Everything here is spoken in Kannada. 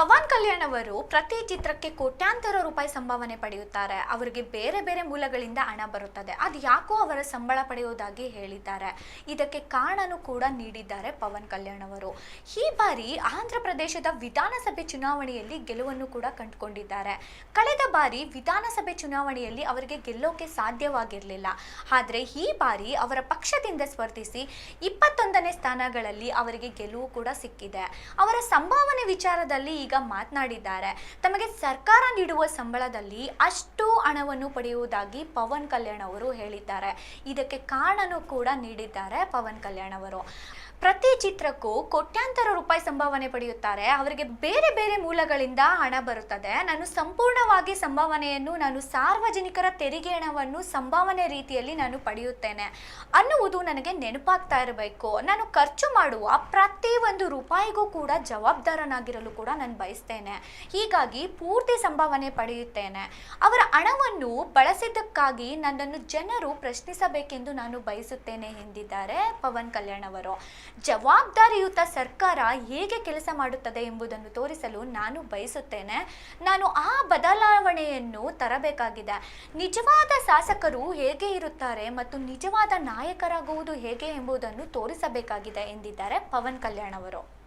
ಪವನ್ ಕಲ್ಯಾಣ್ ಅವರು ಪ್ರತಿ ಚಿತ್ರಕ್ಕೆ ಕೋಟ್ಯಾಂತರ ರೂಪಾಯಿ ಸಂಭಾವನೆ ಪಡೆಯುತ್ತಾರೆ. ಅವರಿಗೆ ಬೇರೆ ಬೇರೆ ಮೂಲಗಳಿಂದ ಹಣ ಬರುತ್ತದೆ. ಅದು ಯಾಕೋ ಅವರ ಸಂಬಳ ಪಡೆಯುವುದಾಗಿ ಹೇಳಿದ್ದಾರೆ. ಇದಕ್ಕೆ ಕಾರಣನು ಕೂಡ ನೀಡಿದ್ದಾರೆ ಪವನ್ ಕಲ್ಯಾಣ್ ಅವರು. ಈ ಬಾರಿ ಆಂಧ್ರ ಪ್ರದೇಶದ ವಿಧಾನಸಭೆ ಚುನಾವಣೆಯಲ್ಲಿ ಗೆಲುವನ್ನು ಕೂಡ ಕಂಡುಕೊಂಡಿದ್ದಾರೆ. ಕಳೆದ ಬಾರಿ ವಿಧಾನಸಭೆ ಚುನಾವಣೆಯಲ್ಲಿ ಅವರಿಗೆ ಗೆಲ್ಲೋಕೆ ಸಾಧ್ಯವಾಗಿರಲಿಲ್ಲ. ಆದರೆ ಈ ಬಾರಿ ಅವರ ಪಕ್ಷದಿಂದ ಸ್ಪರ್ಧಿಸಿ ಇಪ್ಪತ್ತೊಂದನೇ ಸ್ಥಾನಗಳಲ್ಲಿ ಅವರಿಗೆ ಗೆಲುವು ಕೂಡ ಸಿಕ್ಕಿದೆ. ಅವರ ಸಂಭಾವನೆ ವಿಚಾರದಲ್ಲಿ ಈಗ ಮಾತನಾಡಿದ್ದಾರೆ. ತಮಗೆ ಸರ್ಕಾರ ನೀಡುವ ಸಂಬಳದಲ್ಲಿ ಅಷ್ಟು ಹಣವನ್ನು ಪಡೆಯುವುದಾಗಿ ಪವನ್ ಕಲ್ಯಾಣ್ ಅವರು ಹೇಳಿದ್ದಾರೆ. ಇದಕ್ಕೆ ಕಾರಣನೂ ಕೂಡ ನೀಡಿದ್ದಾರೆ ಪವನ್ ಕಲ್ಯಾಣ್ ಅವರು. ಪ್ರತಿ ಚಿತ್ರಕ್ಕೂ ಕೋಟ್ಯಾಂತರ ರೂಪಾಯಿ ಸಂಭಾವನೆ ಪಡೆಯುತ್ತಾರೆ. ಅವರಿಗೆ ಬೇರೆ ಬೇರೆ ಮೂಲಗಳಿಂದ ಹಣ ಬರುತ್ತದೆ. ನಾನು ಸಂಪೂರ್ಣವಾಗಿ ಸಂಭಾವನೆಯನ್ನು, ನಾನು ಸಾರ್ವಜನಿಕರ ತೆರಿಗೆ ಹಣವನ್ನು ಸಂಭಾವನೆ ರೀತಿಯಲ್ಲಿ ನಾನು ಪಡೆಯುತ್ತೇನೆ ಅನ್ನುವುದು ನನಗೆ ನೆನಪಾಗ್ತಾ ಇರಬೇಕು. ನಾನು ಖರ್ಚು ಮಾಡುವ ಪ್ರತಿ ಒಂದು ರೂಪಾಯಿಗೂ ಕೂಡ ಜವಾಬ್ದಾರನಾಗಿರಲು ಕೂಡ ನಾನು ಬಯಸ್ತೇನೆ. ಹೀಗಾಗಿ ಪೂರ್ತಿ ಸಂಭಾವನೆ ಪಡೆಯುತ್ತೇನೆ. ಅವರ ಹಣವನ್ನು ಬಳಸಿದ್ದಕ್ಕಾಗಿ ನನ್ನನ್ನು ಜನರು ಪ್ರಶ್ನಿಸಬೇಕೆಂದು ನಾನು ಬಯಸುತ್ತೇನೆ ಎಂದಿದ್ದಾರೆ ಪವನ್ ಕಲ್ಯಾಣ್ ಅವರು. ಜವಾಬ್ದಾರಿಯುತ ಸರ್ಕಾರ ಹೇಗೆ ಕೆಲಸ ಮಾಡುತ್ತದೆ ಎಂಬುದನ್ನು ತೋರಿಸಲು ನಾನು ಬಯಸುತ್ತೇನೆ. ನಾನು ಆ ಬದಲಾವಣೆಯನ್ನು ತರಬೇಕಾಗಿದೆ. ನಿಜವಾದ ಶಾಸಕರು ಹೇಗೆ ಇರುತ್ತಾರೆ ಮತ್ತು ನಿಜವಾದ ನಾಯಕರಾಗುವುದು ಹೇಗೆ ಎಂಬುದನ್ನು ತೋರಿಸಬೇಕಾಗಿದೆ ಎಂದಿದ್ದಾರೆ ಪವನ್ ಕಲ್ಯಾಣ್ ಅವರು.